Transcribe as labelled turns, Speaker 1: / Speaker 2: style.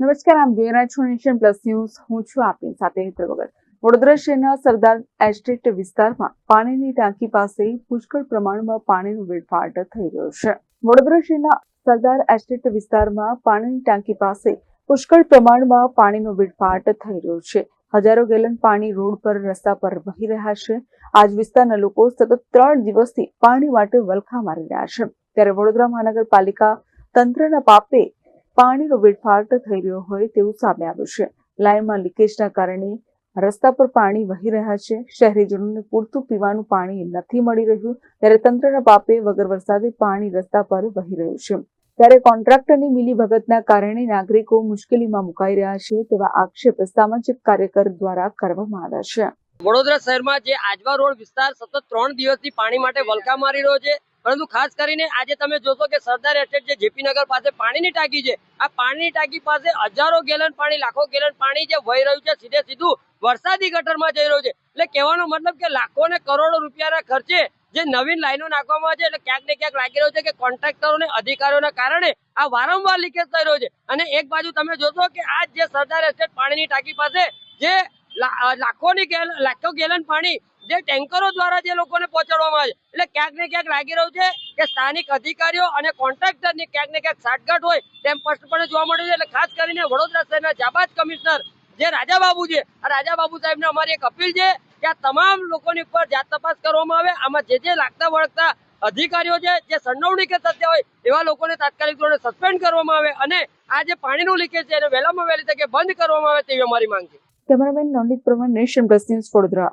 Speaker 1: નમસ્કાર આપ જોઈ રહ્યા છો નેશન પ્લસ ન્યૂઝ. હું છું આપની સાથે હેતલ વગર. વડોદરા શહેરના સરદાર એસ્ટેટ વિસ્તારમાં પાણીની ટાંકી પાસે પુષ્કળ પ્રમાણમાં પાણીનો વેડફાટ થઈ રહ્યો છે. વડોદરા શહેરના સરદાર એસ્ટેટ વિસ્તારમાં પાણીની ટાંકી પાસે પુષ્કળ પ્રમાણમાં પાણીનો વેડફાટ થઈ રહ્યો છે. હજારો ગેલન પાણી રોડ પર, રસ્તા પર વહી રહ્યા છે. આજ વિસ્તારના લોકો સતત ત્રણ દિવસથી પાણી માટે વલખા મારી રહ્યા છે. ત્યારે વડોદરા મહાનગરપાલિકા તંત્રના પાપે પાણીનો વેડફાટ થઈ રહ્યો હોય તેવું સામે આવ્યું છે. લાઇનમાં લીકેજના કારણે રસ્તા પર પાણી વહી રહ્યા છે. શહેરીજનોને પૂરતું પીવાનું પાણી નથી મળી રહ્યું. ત્યારે તંત્રના પાપે વગર વરસાદે પાણી રસ્તા પર વહી રહ્યું છે. ત્યારે કોન્ટ્રાક્ટરની મિલીભગતના કારણે નાગરિકો મુશ્કેલીમાં મુકાઈ રહ્યા છે તેવા આક્ષેપ સામાજિક કાર્યકર દ્વારા કરવામાં આવ્યા છે.
Speaker 2: વડોદરા શહેરમાં જે આજવા રોડ વિસ્તાર સતત ત્રણ દિવસથી પાણી માટે વલખા મારી રહ્યો છે. પરંતુ ખાસ કરીને આજે તમે જોશો કે સરદાર એસ્ટેટ જે જેપી નગર પાસે પાણીની ટાંકી છે, આ પાણીની ટાંકી પાસે હજારો ગેલન પાણી, લાખો ગેલન પાણી જે વહી રહ્યું છે, સીધે સીધું વરસાદી ગટરમાં જઈ રહ્યું છે. એટલે કહેવાનો મતલબ કે લાખો ને કરોડો રૂપિયાના ખર્ચે જે નવીન લાઈનો નાખવામાં આવે છે, એટલે ક્યાંક ને ક્યાંક લાગી રહ્યું છે કે કોન્ટ્રાક્ટરોને અધિકારીઓના કારણે આ વારંવાર લીકેજ થઈ રહ્યો છે. અને એક બાજુ તમે જોશો કે આ જે સરદાર એસ્ટેટ પાણીની ટાંકી પાસે જે લાખોની ગેલ, લાખો ગેલન પાણી જે ટેન્કરો દ્વારા જે લોકોને પહોંચાડવામાં આવે એટલે ક્યાંક ને ક્યાંક લાગી રહ્યું છે કે સ્થાનિક અધિકારીઓ અને કોન્ટ્રાક્ટરની ક્યાંક ને ક્યાંક સાટગાંઠ હોય તેમ સ્પષ્ટપણે જોવા મળે છે. એટલે ખાસ કરીને વડોદરા શહેરના જાબાજ કમિશનર જે રાજાબાબુ છે, આ રાજાબાબુ સાહેબને અમારી એક અપીલ છે કે આ તમામ લોકોની ઉપર જાત તપાસ કરવામાં આવે. આમાં જે જે લાગતા વળગતા અધિકારીઓ છે, જે સંડોવણી કે સત્ય હોય એવા લોકોને તાત્કાલિક ધોરણે સસ્પેન્ડ કરવામાં આવે અને આ જે પાણીનું લીકેજ છે એને વહેલામાં વહેલી તકે બંધ કરવામાં આવે તેવી અમારી માંગ છે.
Speaker 1: કેમેરામેન નવનીત પ્રમાણ નેશન પ્લસ ન્યૂઝ વડોદરા.